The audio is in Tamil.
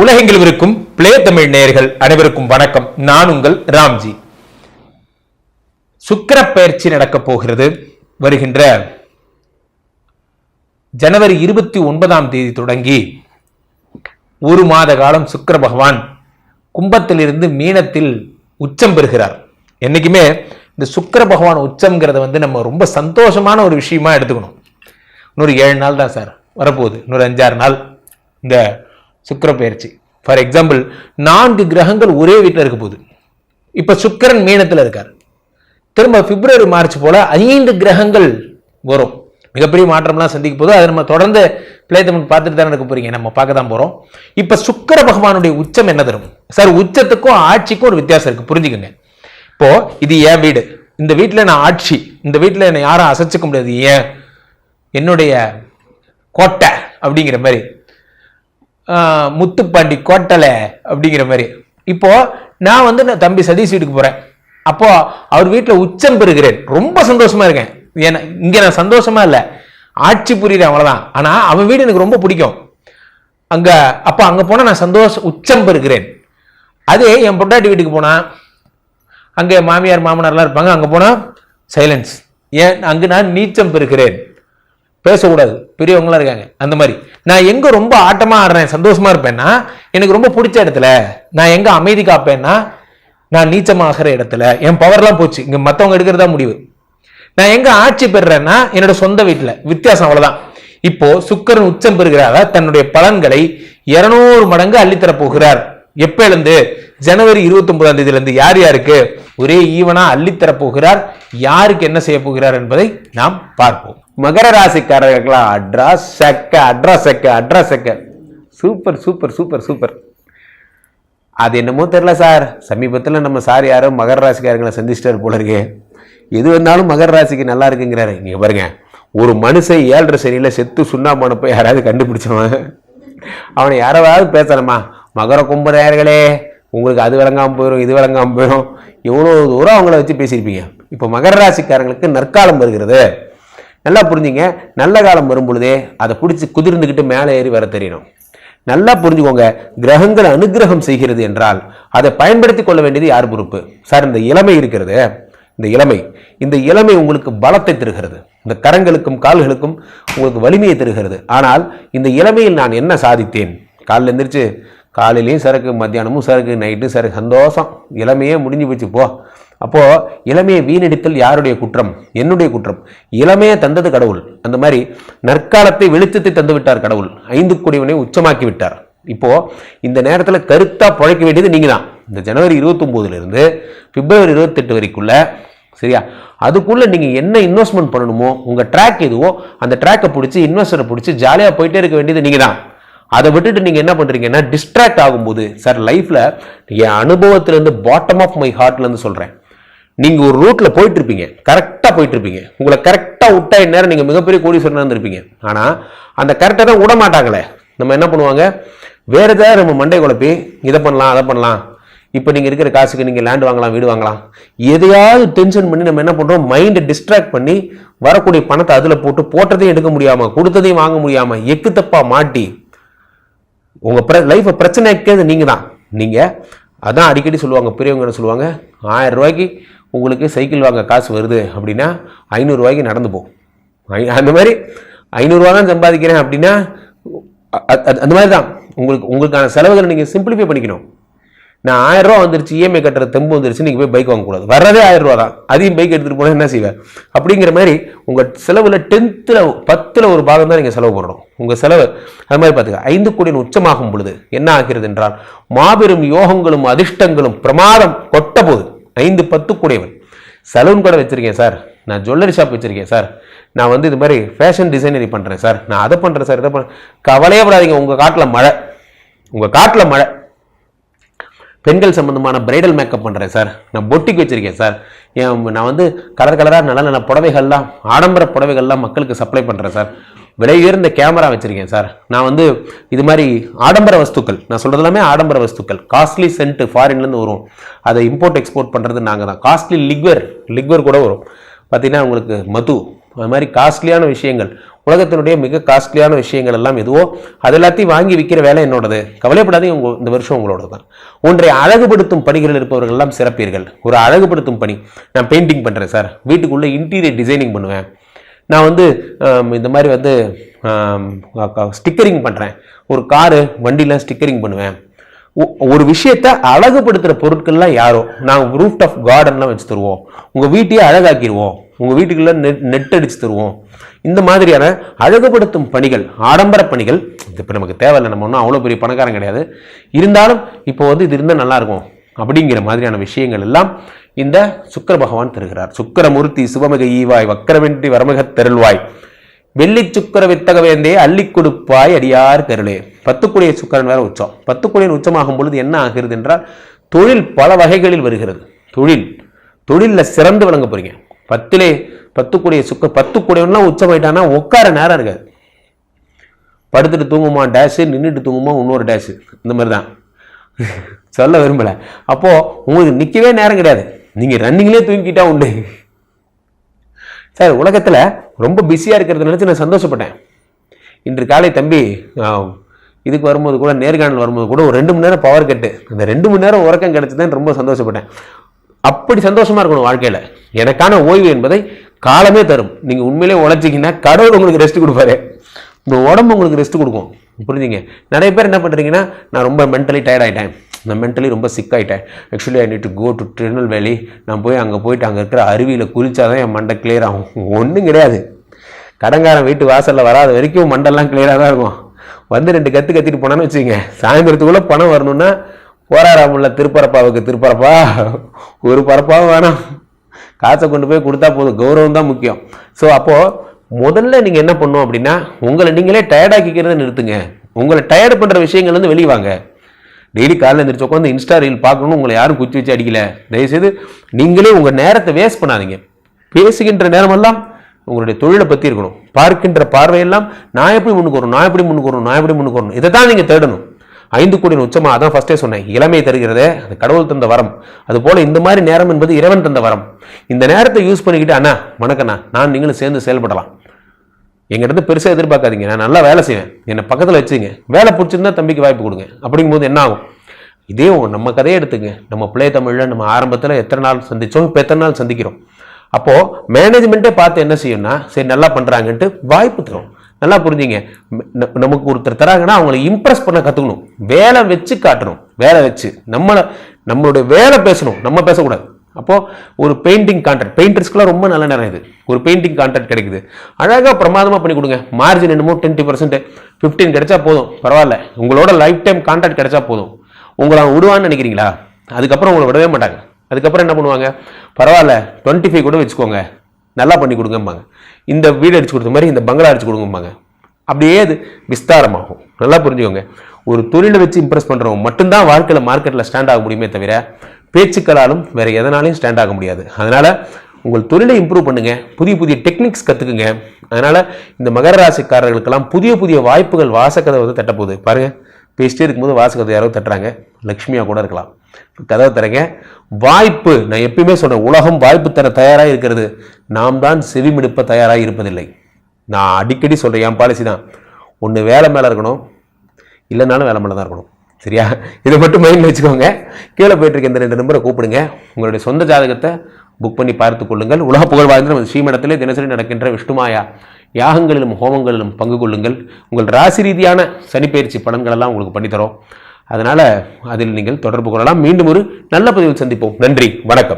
உலகெங்கில் இருக்கும் பிளே தமிழ் நேயர்கள் அனைவருக்கும் வணக்கம். நான் உங்கள் ராம்ஜி. சுக்கிர பயிற்சி நடக்கப் போகிறது. வருகின்ற ஜனவரி இருபத்தி ஒன்பதாம் தேதி தொடங்கி ஒரு மாத காலம் சுக்கிர பகவான் கும்பத்திலிருந்து மீனத்தில் உச்சம் பெறுகிறார். என்னைக்குமே இந்த சுக்கர பகவான் உச்சம்ங்கிறத வந்து நம்ம ரொம்ப சந்தோஷமான ஒரு விஷயமா எடுத்துக்கணும். இன்னொரு ஏழு நாள் தான் சார் வரப்போகுது. இன்னொரு அஞ்சாறு நாள். இந்த சுக்கர பயிற்சி ஃபார் எக்ஸாம்பிள் நான்கு கிரகங்கள் ஒரே வீட்டில் இருக்க போகுது. இப்போ சுக்கிரன் மீனத்தில் இருக்கார். திரும்ப பிப்ரவரி மார்ச் போல் ஐந்து கிரகங்கள் வரும். மிகப்பெரிய மாற்றம்லாம் சந்திக்க போது அதை நம்ம தொடர்ந்து பிளே பார்த்துட்டு தானே இருக்க போறீங்க. நம்ம பார்க்க தான் போகிறோம் இப்போ சுக்கிர பகவானுடைய உச்சம் என்ன தரும்? சார் உச்சத்துக்கும் ஆட்சிக்கும் ஒரு வித்தியாசம் இருக்குது புரிஞ்சுக்கங்க. இப்போ இது என் வீடு. இந்த வீட்டில் நான் ஆட்சி. இந்த வீட்டில் என்னை யாரும் அசைச்சிக்க முடியாது. ஏன்? என்னுடைய கோட்டை அப்படிங்கிற மாதிரி. முத்துப்பாண்டி கோட்டலை அப்படிங்கிற மாதிரி. இப்போ நான் வந்து நான் தம்பி சதீஷ் வீட்டுக்கு போறேன். அப்போ அவர் வீட்டில் உச்சம் பெறுகிறேன். ரொம்ப சந்தோஷமா இருக்கேன். ஏன்னா இங்க நான் சந்தோஷமா இல்லை. ஆட்சி புரியுறேன் அவ்வளவுதான். ஆனா அவன் வீடு எனக்கு ரொம்ப பிடிக்கும். அங்க அப்போ அங்க போனா நான் சந்தோஷம் உச்சம் பெறுகிறேன். அதே என் பொண்டாட்டி வீட்டுக்கு போனா அங்கே மாமியார் மாமனார்லாம் இருப்பாங்க. அங்கே போனால் சைலன்ஸ் ஏன் அங்கே நான் நீச்சம் பெறுகிறேன். பேசக்கூடாது. பெரியவங்களாம் இருக்காங்க. அந்த மாதிரி. நான் எங்கே ரொம்ப ஆட்டமாக ஆடுறேன் சந்தோஷமாக இருப்பேன்னா எனக்கு ரொம்ப பிடிச்ச இடத்துல நான் எங்கே அமைதி காப்பேன்னா நான் நீச்சமாகிற இடத்துல. என் பவர்லாம் போச்சு. இங்கே மற்றவங்க எடுக்கிறதா முடிவு. நான் எங்கே ஆட்சி பெறுறேன்னா என்னோட சொந்த வீட்டில். வித்தியாசம் அவ்வளோதான் இப்போ சுக்கரன் உச்சம் பெறுகிறாரா? தன்னுடைய பலன்களை இருநூறு மடங்கு அள்ளித்தரப் போகிறார். எப்பேலேருந்து ஜனவரி இருபத்தி ஒன்பதாம் தேதியிலிருந்து யார் யாருக்கு? ஒரே ஈவனா அள்ளித்தரப் போகிறார் யாருக்கு என்ன செய்ய போகிறார் என்பதை நாம் பார்ப்போம். மகர ராசிக்காரர்களா? அட்ரா செக்க அட்ரா செக்க அட்ரா செக்க. Super super super super. அது என்னமோ தெரில சார். சமீபத்தில் நம்ம சார் யாரோ மகர ராசிக்காரங்களை சந்திச்சிட்டாரு போல இருக்கே. எது வந்தாலும் மகர ராசிக்கு நல்லா இருக்குங்கிறாரு. இங்கே பாருங்க. ஒரு மனுஷன் ஏழரை சரியில்லை செத்து சுண்ணாமான போய் யாராவது கண்டுபிடிச்சவன் அவனை யாராவது பேசணுமா? மகர கும்பராயர்களே உங்களுக்கு அது விளங்காமல் போயிடும் இது விளங்காமல் போயிடும் எவ்வளோ தூரம் அவங்கள வச்சு பேசியிருப்பீங்க? இப்போ மகர ராசிக்காரங்களுக்கு நற்காலம் வருகிறது. நல்லா புரிஞ்சுங்க. நல்ல காலம் வரும் பொழுதே அதை பிடிச்சி குதிர்ந்துக்கிட்டு மேலே ஏறி வர தெரியணும். நல்லா புரிஞ்சுக்கோங்க. கிரகங்கள் அனுக்கிரகம் செய்கிறது என்றால் அதை பயன்படுத்தி கொள்ள வேண்டியது யார் பொறுப்பு? சார் இந்த இளமை இருக்கிறது. இந்த இளமை. இந்த இளமை உங்களுக்கு பலத்தை தருகிறது. இந்த கரங்களுக்கும் கால்களுக்கும் உங்களுக்கு வலிமையை தருகிறது. ஆனால் இந்த இளமையில் நான் என்ன சாதித்தேன்? காலில் எந்திரிச்சு காலையிலையும் சரக்கு மத்தியானமும் சரக்கு நைட்டு சரக்கு. சந்தோஷம். இளமையே முடிஞ்சு போச்சு போ. அப்போது இளமையை வீணடித்தல் யாருடைய குற்றம்? என்னுடைய குற்றம். இளமையை தந்தது கடவுள். அந்த மாதிரி நற்காலத்தை வெளிச்சத்தை தந்து விட்டார் கடவுள். ஐந்து கொடிவனை உச்சமாக்கி விட்டார். இப்போது இந்த நேரத்தில் கருத்தாக பழைக்க வேண்டியது நீங்கள் தான் இந்த ஜனவரி இருபத்தொம்போதுலேருந்து பிப்ரவரி இருபத்தெட்டு வரைக்குள்ளே சரியா? அதுக்குள்ளே நீங்கள் என்ன இன்வெஸ்ட்மெண்ட் பண்ணணுமோ உங்கள் ட்ராக் எதுவோ அந்த ட்ராக்கை பிடிச்சி இன்வெஸ்டரை பிடிச்சி ஜாலியாக போயிட்டே இருக்க வேண்டியது நீங்கள் தான் அதை விட்டுட்டு நீங்கள் என்ன பண்ணுறீங்கன்னா டிஸ்ட்ராக்ட் ஆகும்போது சார் லைஃப்பில் என் அனுபவத்திலேருந்து பாட்டம் ஆஃப் மை ஹார்ட்லேருந்து சொல்கிறேன் நீங்கள் ஒரு ரூட்டில் போயிட்டுருப்பீங்க கரெக்டாக போயிட்டுருப்பீங்க உங்களை கரெக்டாக விட்டா இந்நேரம் நீங்கள் மிகப்பெரிய கோடீஸ்வரனாக இருந்திருப்பீங்க. ஆனால் அந்த கரெக்டாக தான் விட மாட்டாங்களே. நம்ம என்ன பண்ணுவாங்க? வேறு ஏதாவது நம்ம மண்டை குழப்பி இதை பண்ணலாம் அதை பண்ணலாம். இப்போ நீங்கள் இருக்கிற காசுக்கு நீங்கள் லேண்ட் வாங்கலாம் வீடு வாங்கலாம். எதையாவது டென்ஷன் பண்ணி நம்ம என்ன பண்ணுறோம் மைண்டை டிஸ்ட்ராக்ட் பண்ணி வரக்கூடிய பணத்தை அதில் போட்டு போட்டதையும் எடுக்க முடியாமல் கொடுத்ததையும் வாங்க முடியாமல் எக்கு தப்பாக மாட்டி உங்கள் ப்ர லைஃப்பை பிரச்சனை இருக்கிறது நீங்கள் தான் நீங்கள் அதான் அடிக்கடி சொல்லுவாங்க பெரியவங்க என்ன சொல்லுவாங்க ஆயிரம் ரூபாய்க்கு உங்களுக்கு சைக்கிள் வாங்க காசு வருது அப்படின்னா ஐநூறுரூவாய்க்கு நடந்து போ. அந்த மாதிரி ஐநூறுரூவா தான் சம்பாதிக்கிறேன் அப்படின்னா அந்த மாதிரி தான் உங்களுக்கு உங்களுக்கான செலவுகளை நீங்கள் சிம்பிளிஃபை பண்ணிக்கணும். நான் ஆயிரம் ரூபா வந்துருச்சு இஎம்ஐ கட்டுற தெம்பு வந்துருச்சு நீங்கள் போய் பைக் வாங்கக்கூடாது. வர்றதே ஆயிரம் ரூபா தான் அதையும் பைக் எடுத்துகிட்டு போனால் என்ன செய்வேன் அப்படிங்கிற மாதிரி உங்கள் செலவில் டென்த்தில் பத்தில் ஒரு பாகம் தான் நீங்கள் செலவு பண்ணணும் உங்கள் செலவு அது மாதிரி பார்த்துக்க ஐந்து கோடியின் உச்சமாகும் பொழுது என்ன ஆகிறது என்றால் மாபெரும் யோகங்களும் அதிர்ஷ்டங்களும் பிரமாதம் கொட்ட போது ஐந்து பத்து கூடியவன். சலூன் கடை வச்சுருக்கேன் சார். நான் ஜுவல்லரி ஷாப் வச்சுருக்கேன் சார். நான் வந்து இது மாதிரி ஃபேஷன் டிசைனரி பண்ணுறேன் சார். நான் அதை பண்ணுறேன் சார் இதை பண்ணுறேன் கவலையே படாதீங்க. உங்கள் காட்டில் மழை. உங்கள் காட்டில் மழை. பெண்கள் சம்மந்தமான பிரைடல் மேக்கப் பண்ணுறேன் சார் நான் பொட்டிக்கு வச்சுருக்கேன் சார் என் நான் வந்து கலர் கலராக நல்ல நல்ல புடவைகள்லாம் ஆடம்பர புடவைகள்லாம் மக்களுக்கு சப்ளை பண்ணுறேன் சார் விலை உயர்ந்த கேமரா வச்சுருக்கேன் சார் நான் வந்து இது மாதிரி ஆடம்பர வஸ்துக்கள் நான் சொல்கிறது எல்லாமே ஆடம்பர வஸ்துக்கள். காஸ்ட்லி சென்ட் ஃபாரின்லேருந்து வரும். அதை இம்போர்ட் எக்ஸ்போர்ட் பண்ணுறது நாங்கள் தான் காஸ்ட்லி லிக்வர் லிக்வர் கூட வரும். பார்த்தீங்கன்னா உங்களுக்கு மது அது மாதிரி காஸ்ட்லியான விஷயங்கள். உலகத்தினுடைய மிக காஸ்ட்லியான விஷயங்கள் எல்லாம் எதுவோ அது எல்லாத்தையும் வாங்கி விற்கிற வேலை என்னோடது. கவலைப்படாதீங்க உங்க இந்த வருஷம் உங்களோட தான். ஒன்றை அழகுபடுத்தும் பணிகளில் இருப்பவர்கள் எல்லாம் சிறப்பீர்கள். ஒரு அழகுபடுத்தும் பணி. நான் பெயிண்டிங் பண்ணுறேன் சார் வீட்டுக்குள்ளே இன்டீரியர் டிசைனிங் பண்ணுவேன். நான் வந்து இந்த மாதிரி வந்து ஸ்டிக்கரிங் பண்ணுறேன் ஒரு காரு வண்டியில் ஸ்டிக்கரிங் பண்ணுவேன். ஒரு விஷயத்தை அழகுபடுத்துகிற பொருட்கள்லாம் யாரோ? நாங்கள் ரூஃப் ஆஃப் கார்டன்லாம் வச்சு தருவோம். உங்கள் வீட்டையே அழகாக்கிடுவோம் உங்கள் வீட்டுக்குள்ளே நெட் நெட் அடித்து தருவோம். இந்த மாதிரியான அழகுபடுத்தும் பணிகள் ஆடம்பர பணிகள் இது இப்போ நமக்கு தேவையில்லை. நம்ம ஒன்றும் அவ்வளோ பெரிய பணக்காரன் கிடையாது. இருந்தாலும் இப்போ வந்து இது இருந்தால் நல்லாயிருக்கும் அப்படிங்கிற மாதிரியான விஷயங்கள் எல்லாம் இந்த சுக்கிர பகவான் தருகிறார். சுக்கிரமூர்த்தி சிவமிக ஈவாய் வக்கரவென்றி வரமிக தெருள்வாய். வெள்ளி சுக்கர வித்தக வேந்தே அள்ளி கொடுப்பாய் அடியார் கருளே. பத்துக்குடிய சுக்கரன் வேற உச்சம். பத்துக்குடியின் உச்சமாகும் பொழுது என்ன ஆகிறது என்றால் தொழில் பல வகைகளில் வருகிறது. தொழில். தொழிலில் சிறந்து விளங்க போறீங்க. பத்திலே பத்துக்குடிய சுக்க பத்துக்குடியெல்லாம் உச்சம் ஆயிட்டான்னா உட்கார நேரம் இருக்காது. படுத்துட்டு தூங்குமா டேஷு நின்றுட்டு தூங்குமா இன்னொரு டேஷு இந்த மாதிரி தான். சொல்ல விரும்பலை. அப்போது உங்களுக்கு நிற்கவே நேரம் கிடையாது. நீங்கள் ரன்னிங்லேயே தூங்கிக்கிட்டா உண்டு. சார் உலகத்தில் ரொம்ப பிஸியாக இருக்கிறத நினச்சி நான் சந்தோஷப்பட்டேன். இன்று காலை தம்பி ஆ, இதுக்கு வரும்போது கூட நேர்காணல் வரும்போது கூட ஒரு ரெண்டு மணி நேரம் பவர் கட்டு அந்த ரெண்டு மணி நேரம் உறக்கம் கிடைச்சதுன்னு ரொம்ப சந்தோஷப்பட்டேன். அப்படி சந்தோஷமாக இருக்கணும் வாழ்க்கையில். எனக்கான ஓய்வு என்பதை காலமே தரும். நீங்கள் உண்மையிலே உழைச்சிங்கன்னா கடவுள் உங்களுக்கு ரெஸ்ட் கொடுப்பாரு. இந்த உடம்பு உங்களுக்கு ரெஸ்ட் கொடுக்கும். புரிஞ்சுங்க? நிறைய பேர் என்ன பண்ணுறீங்கன்னா நான் ரொம்ப மென்டலி டயர்ட் ஆகிட்டேன் நான் மென்டலி ரொம்ப சிக் ஆகிட்டேன் actually I need to go to Tirunelveli நான் போய் அங்கே போயிட்டு அங்கே இருக்கிற அருவியில் குளிச்சாதான் என் மண்டை கிளியர் ஆகும். ஒன்றும் கிடையாது. கடங்காரன் வீட்டு வாசலில் வராத வரைக்கும் மண்டெல்லாம் கிளியராக தான் இருக்கும். வந்து ரெண்டு கற்று கத்திட்டு போனான்னு வச்சுக்கோங்க. சாயந்தரத்துக்குள்ளே பணம் வரணும்னா போராடாமல்ல திருப்பரப்பாவுக்கு திருப்பரப்பா. ஒரு பரப்பாவும் வேணாம். காசை கொண்டு போய் கொடுத்தா போதும். கௌரவம் தான் முக்கியம். ஸோ அப்போது முதல்ல நீங்கள் என்ன பண்ணும் அப்படின்னா உங்களை நீங்களே டயர்டாக்கிக்கிறத நிறுத்துங்க. உங்களை டயர்டு பண்ணுற விஷயங்கள்லேருந்து வெளியே வாங்க. டெய்லி காலையில் எந்திரிச்சு உட்காந்து இன்ஸ்டா ரீல் பார்க்கணும் உங்களை யாரும் குச்சி வச்சு அடிக்கல. தயவுசெய்து நீங்களே உங்கள் நேரத்தை வேஸ்ட் பண்ணாதீங்க. பேசுகின்ற நேரமெல்லாம் உங்களுடைய தொழிலை பற்றி இருக்கணும். பார்க்கின்ற பார்வையெல்லாம் நான் எப்படி முன்னுக்கு வரணும்? நான் எப்படி முன்னுக்கு வரணும்? நான் எப்படி முன்னுக்கு வரணும்? இதை தான் நீங்கள் தேடணும். ஐந்து கோடி உச்சமாக அதான் ஃபஸ்ட்டே சொன்னேன். இளமை தருகிறதே அது கடவுள் தந்த வரம். அதுபோல் இந்த மாதிரி நேரம் என்பது இறைவன் தந்த வரம். இந்த நேரத்தை யூஸ் பண்ணிக்கிட்டு அண்ணா வணக்கண்ணா நான் நீங்களும் சேர்ந்து செயல்படலாம். எங்கிட்ட பெருசாக எதிர்பார்க்காதீங்க. நான் நல்லா வேலை செய்வேன். என்னை பக்கத்தில் வச்சுங்க. வேலை பிடிச்சிருந்தா தம்பிக்கு வாய்ப்பு கொடுங்க. அப்படிங்கும்போது என்ன ஆகும்? இதே நம்ம கதையை எடுத்துங்க. நம்ம பிள்ளை தமிழில் நம்ம ஆரம்பத்தில் எத்தனை நாள் சந்திச்சோம் இப்போ எத்தனை நாள் சந்திக்கிறோம்? அப்போது மேனேஜ்மெண்ட்டே பார்த்து என்ன செய்யும்னா சரி நல்லா பண்ணுறாங்கன்ட்டு வாய்ப்பு தரும். நல்லா புரிஞ்சுங்க. நமக்கு ஒருத்தர் தராங்கன்னா அவங்களை இம்ப்ரெஸ் பண்ண கற்றுக்கணும் வேலை வச்சு காட்டணும். வேலை வச்சு. நம்மளை நம்மளுடைய வேலை பேசணும். நம்ம பேசக்கூடாது. அப்போது ஒரு பெயிண்டிங் கான்ட்ராக்ட் பெயிண்டர்ஸ்க்குலாம் ரொம்ப நல்ல நேரம் இது. ஒரு பெயிண்டிங் கான்ட்ராக்ட் கிடைக்குது. அழகாக பிரமாதமாக பண்ணி கொடுங்க. மார்ஜின் என்னமோ டுவெண்ட்டி பர்சன்ட் ஃபிஃப்டீன் கிடைச்சா போதும். பரவாயில்ல. உங்களோட லைஃப் டைம் கான்ட்ராக்ட் கிடைச்சா போதும். உங்களை அவன் விடுவான்னு நினைக்கிறீங்களா? அதுக்கப்புறம் உங்களை விடவே மாட்டாங்க. அதுக்கப்புறம் என்ன பண்ணுவாங்க? பரவாயில்ல டுவெண்ட்டி ஃபைவ் கூட வச்சுக்கோங்க. நல்லா பண்ணி கொடுங்கம்பாங்க. இந்த வீடு அடிச்சு கொடுத்த மாதிரி இந்த பங்களா அடிச்சு கொடுங்கம்பாங்க. அப்படியே அது விஸ்தாரமாகும். நல்லா புரிஞ்சுக்கோங்க. ஒரு தொழிலை வச்சு இம்ப்ரெஸ் பண்ணுறவங்க மட்டும்தான் வாழ்க்கையில் மார்க்கெட்டில் ஸ்டாண்ட் ஆக முடியுமே தவிர பேச்சுக்களாலும் வேறு எதனாலையும் ஸ்டாண்ட் ஆக முடியாது. அதனால் உங்கள் தொழிலை இம்ப்ரூவ் பண்ணுங்கள் புதிய புதிய டெக்னிக்ஸ் கற்றுக்குங்க அதனால் இந்த மகர ராசிக்காரர்களுக்கெல்லாம் புதிய புதிய வாய்ப்புகள் வாசக்கதை வந்து தட்டப்போகுது பாருங்கள் பேசிட்டே இருக்கும்போது வாசக்கதை யாரோ தட்டுறாங்க. லக்ஷ்மியாக கூட இருக்கலாம். கதவை தரங்க வாய்ப்பு நான் எப்பயுமே சொல்கிறேன் உலகம் வாய்ப்பு தர தயாராக இருக்கிறது. நாம் தான் செவிமிடுப்ப தயாராக இருப்பதில்லை. நான் அடிக்கடி சொல்கிறேன் என் பாலிசி தான். ஒன்று வேலை மேலே இருக்கணும் இல்லைனாலும் வேலை மேலே தான் இருக்கணும். சரியா? இதை மட்டும் மைண்டில் வச்சுக்கோங்க. கீழே போயிட்டுருக்க இந்த ரெண்டு நம்பரை கூப்பிடுங்க. உங்களுடைய சொந்த ஜாதகத்தை புக் பண்ணி பார்த்து கொள்ளுங்கள். உலக புகழ் வாழ்ந்த நமது ஸ்ரீமடத்திலே தினசரி நடக்கின்ற விஷ்ணுமாயா. யாகங்களிலும் ஹோமங்களிலும் பங்கு கொள்ளுங்கள். உங்கள் ராசி ரீதியான சனிப்பயிற்சி பலன்களெல்லாம் உங்களுக்கு பண்ணித்தரோம் அதனால் அதில் நீங்கள் தொடர்பு கொள்ளலாம். மீண்டும் ஒரு நல்ல பதிவில் சந்திப்போம். நன்றி. வணக்கம்.